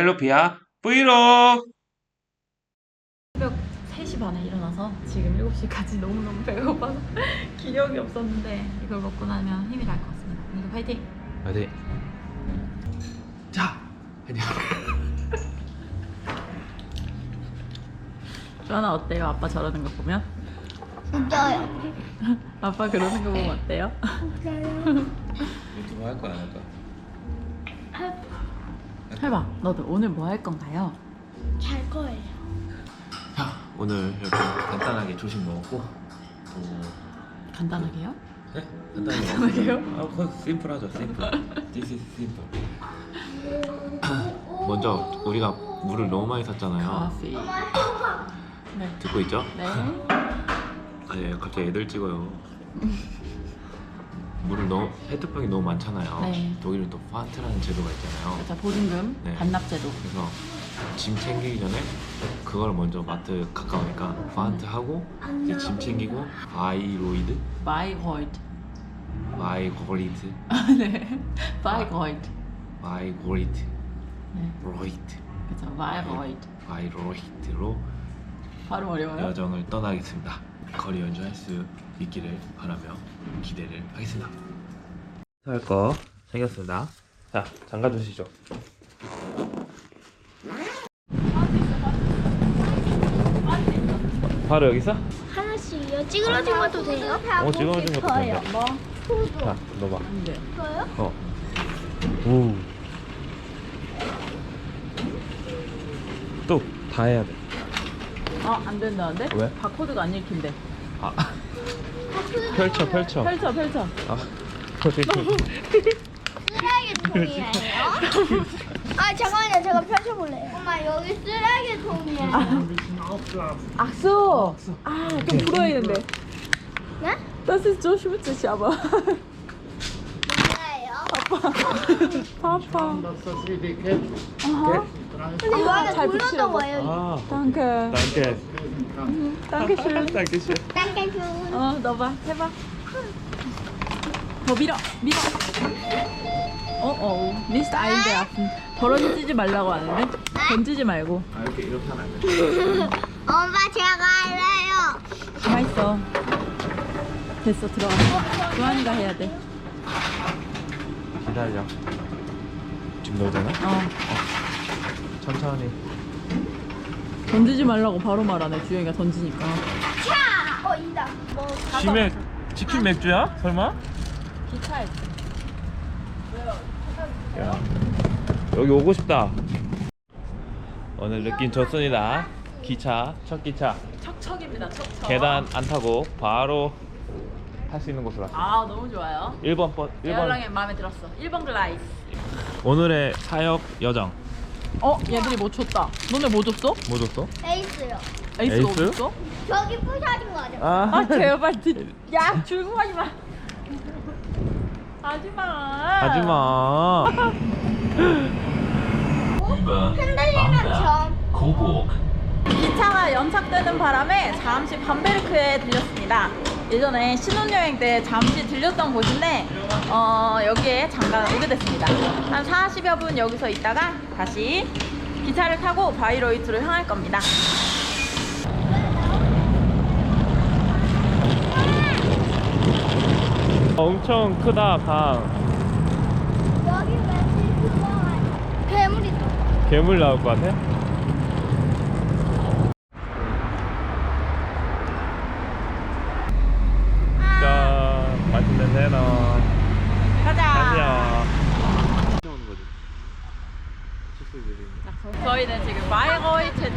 텔로피아 브이로그 새벽 3시 반에 일어나서 지금 7시까지 너무너무 배고파서 기력이 없었는데 이걸 먹고 나면 힘이 날 것 같습니다. 오늘도 파이팅! 어디? 자, 안녕. 주하나 어때요? 아빠 저러는 거 보면? 웃겨요. 아빠 그러는 거 보면 어때요? 유튜브 할 거야 안할 거야? 해봐 너도 오늘 뭐 할 건가요? 잘 거예요. 자, 오늘 이렇게 간단하게 조식 먹었고, 어, 간단하게요? 네? 간단하게 간단하게요? 먹었어요. 아, 심플하죠, 심플. This is simple. 먼저 우리가 물을 너무 많이 샀잖아요. 커피 네. 듣고 있죠? 네. 네, 갑자기 애들 찍어요. 물을 너무 페트병이 너무 많잖아요. 네. 독일은 또 파트라는 제도가 있잖아요. 자 보증금 네. 반납제도 그래서 짐 챙기기 전에 그걸 먼저 마트 가까우니까 파한트 하고 이제 짐 챙기고 바이로이드, 호이트 바이고리트, 네 마이 호이트 바이고리트, 네 로이트, 마이 호이트 바이로이트로 발음 어려워요? 여정을 떠나겠습니다. 거리 연주할 수 있기를 바라며 기대를 하겠습니다. 할거 생겼습니다. 자, 잠가 주시죠. 바로 여기서? 하나씩요. 찌그러진 것도 돼요? 어, 찌그러진 것도. 된다. 뭐? 자, 넣어봐. 안돼 저요? 어. 오. 또 다 해야 돼. 아, 안 된다는데? 왜? 바코드가 안 읽힌대. 아. 펼쳐, 펼쳐. 펼쳐, 펼쳐. 아. 쓰레기 통이에요? 아 잠깐만요. 제가 펼쳐볼래요. 엄마 여기 쓰레기 통이에요. 악수. 아, 좀 불어야겠는데. 네? Das ist so schmutzig, aber. 뭐예요? Papa. Aha. 근데 이거 안에 잘 붙이려고. 뭐예요? 아. Danke. Dankeschön. dankeschön. 땡땡큐. 어, 넣어봐. 해봐. 더 밀어. 밀어. 어, 어. nicht einwerfen. 던지지 말라고 하는데? 던지지 말고. 아, 이렇게 이렇게 하면 안 돼. 엄마 제가 할래요. 가만 있어. 됐어, 들어가. 주한이가 해야 돼. 기다려. 지금 넣어도 되나? 어. 천천히. 던지지 말라고 바로 말하네. 주영이가 던지니까. 차. 어 이다. 뭐 치맥 치킨 맥주야? 설마? 기차에. 야. 여기 오고 싶다. 오늘 느낌 좋습니다. 기차, 첫 기차. 척척입니다, 척척. 계단 안 타고 바로 탈 수 있는 곳으로 왔어요. 아, 너무 좋아요. 1번 번 1번 에어라인 마음에 들었어. 1번 글라이스. 오늘의 사역 여정 어, 얘들이 뭐 줬다. 너네 뭐 줬어? 뭐 줬어? 에이스요. 에이스가 에이스? 어딨어? 저기 부셔진 거죠. 아, 아, 제발. 디- 야, 줄고 가지 마. 하지 마. 하지 마. 흔들리면 점. 기차가 연착되는 바람에 잠시 밤베르크에 들렸습니다. 예전에 신혼여행 때 잠시 들렸던 곳인데 어, 여기에 잠깐 오게 됐습니다. 한 40여 분 여기서 있다가 다시 기차를 타고 바이로이트로 향할 겁니다. 엄청 크다 강. 여기 왠지 그거 아니야? 괴물이. 괴물 나올 것 같아? 자, 맛있는 새너. 가자. 가자. 저희는 지금 바이로이트에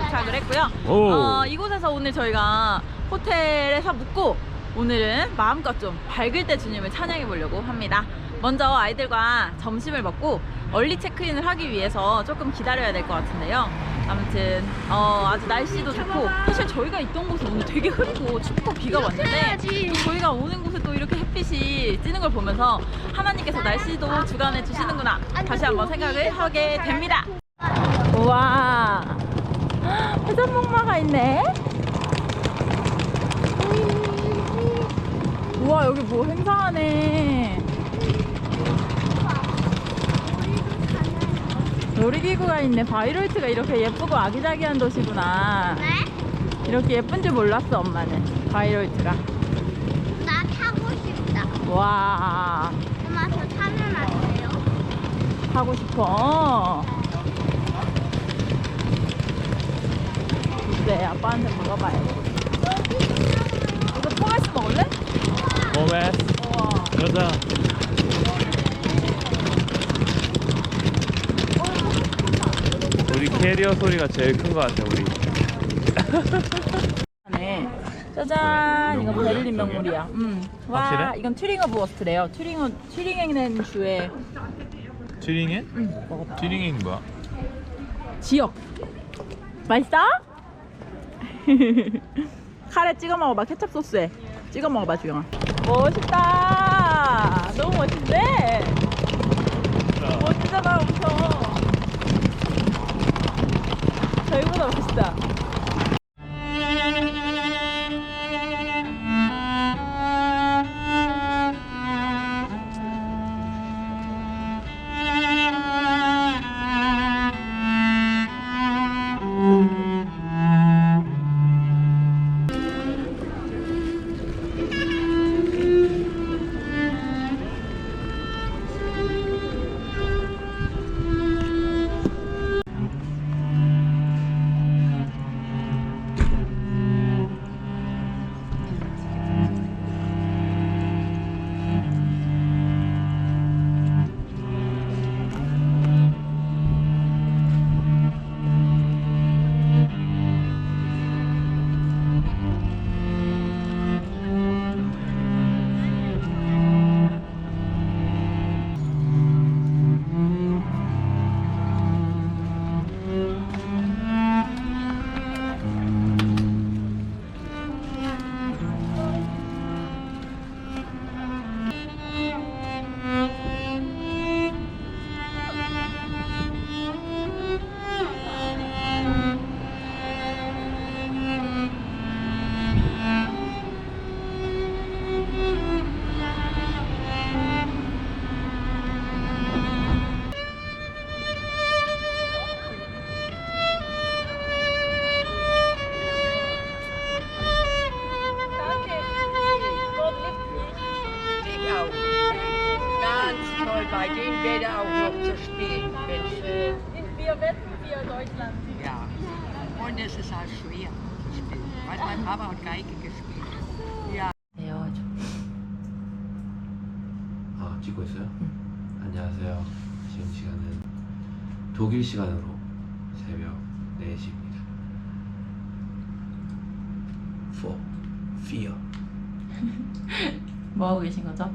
오. 어, 이곳에서 오늘 저희가 호텔에서 묵고 오늘은 마음껏 좀 밝을 때 주님을 찬양해 보려고 합니다. 먼저 아이들과 점심을 먹고 얼리 체크인을 하기 위해서 조금 기다려야 될 것 같은데요. 아무튼 어, 아주 날씨도 좋고 사실 저희가 있던 곳은 오늘 되게 흐리고 춥고 비가 왔는데 또 저희가 오는 곳에 또 이렇게 햇빛이 찌는 걸 보면서 하나님께서 날씨도 주관해 주시는구나 다시 한번 생각을 하게 됩니다. 우와 회전목마가 있네 우와 여기 뭐 행사하네 놀이기구가 있네. 바이로이트가 이렇게 예쁘고 아기자기한 도시구나. 네? 이렇게 예쁜 줄 몰랐어, 엄마는. 바이로이트가. 나 타고 싶다. 와, 엄마 저 타면 안 돼요? 하고 싶어. 글쎄, 아빠한테 물어봐야 돼. 이거 포메스 먹을래? 오메 우와. 가자 우리 캐리어 소리가 제일 큰 것 같아 우리 네. 짜잔, 이거 베를린? 명물이야. 음. 와, 확실해? 이건 튜링어 부어스트래요. 튜링어 튜링행된 주에 튜링해? 음, 먹어봐. 튜링인 뭐야? 지역. 맛있어? 카레 찍어 먹어봐. 케찹 소스에 찍어 먹어봐, 주영아. 멋있다. 너무 멋진데. 멋지잖아, 엄청. 저희보다 멋있다. Toll, bei dem Wetter auch noch zu spielen. Mensch. Wir wetten für Deutschland. Ja. Und es ist halt schwer zu spielen. Weil mein Papa hat Geige gespielt. Ja. 아 찍고 있어요? 안녕하세요 지금 시간은 독일 시간으로 새벽 4시입니다 For Fear 뭐 하고 계신 거죠?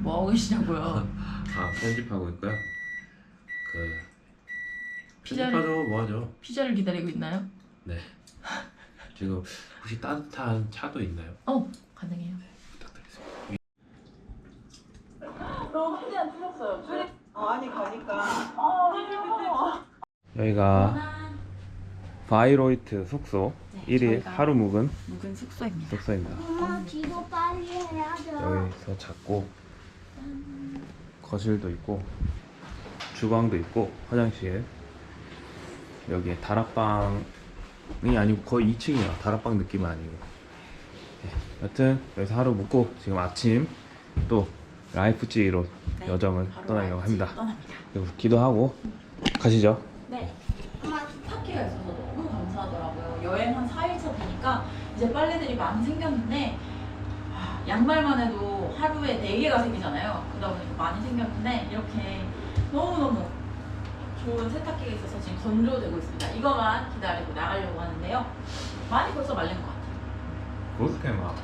뭐 하고 계시냐고요? 아 편집하고 있고요 그 피자를- 편집하죠 뭐하죠 피자를 기다리고 있나요? 네 지금 혹시 따뜻한 차도 있나요? 어, 가능해요. 부탁드리겠습니다 너무 최대한 틀렸어요. 줄이 아니 가니까 여기가 바이로이트 숙소 네, 1일 저희가- 하루 묵은 묵은 숙소입니다. 숙소입니다 엄마 기도 빨리 해야죠. 여기서 잤고 거실도 있고 주방도 있고 화장실 여기에 다락방이 아니고 거의 2층이야 다락방 느낌은 아니고 네, 여튼 여기서 하루 묵고 지금 아침 또 라이프찌히로 네, 여정을 떠나려고 합니다 떠납니다. 그리고 기도하고 가시죠 네. 스타키가 있어서 너무 감사하더라고요. 여행 한 4일차 되니까 이제 빨래들이 많이 생겼는데 아, 양말만 해도 하루에 4개가 생기잖아요. 그러다 보니까 많이 생겼는데 이렇게 너무너무 좋은 세탁기가 있어서 지금 건조되고 있습니다. 이거만 기다리고 나가려고 하는데요. 많이 벌써 말린 것 같아요. 그렇게 막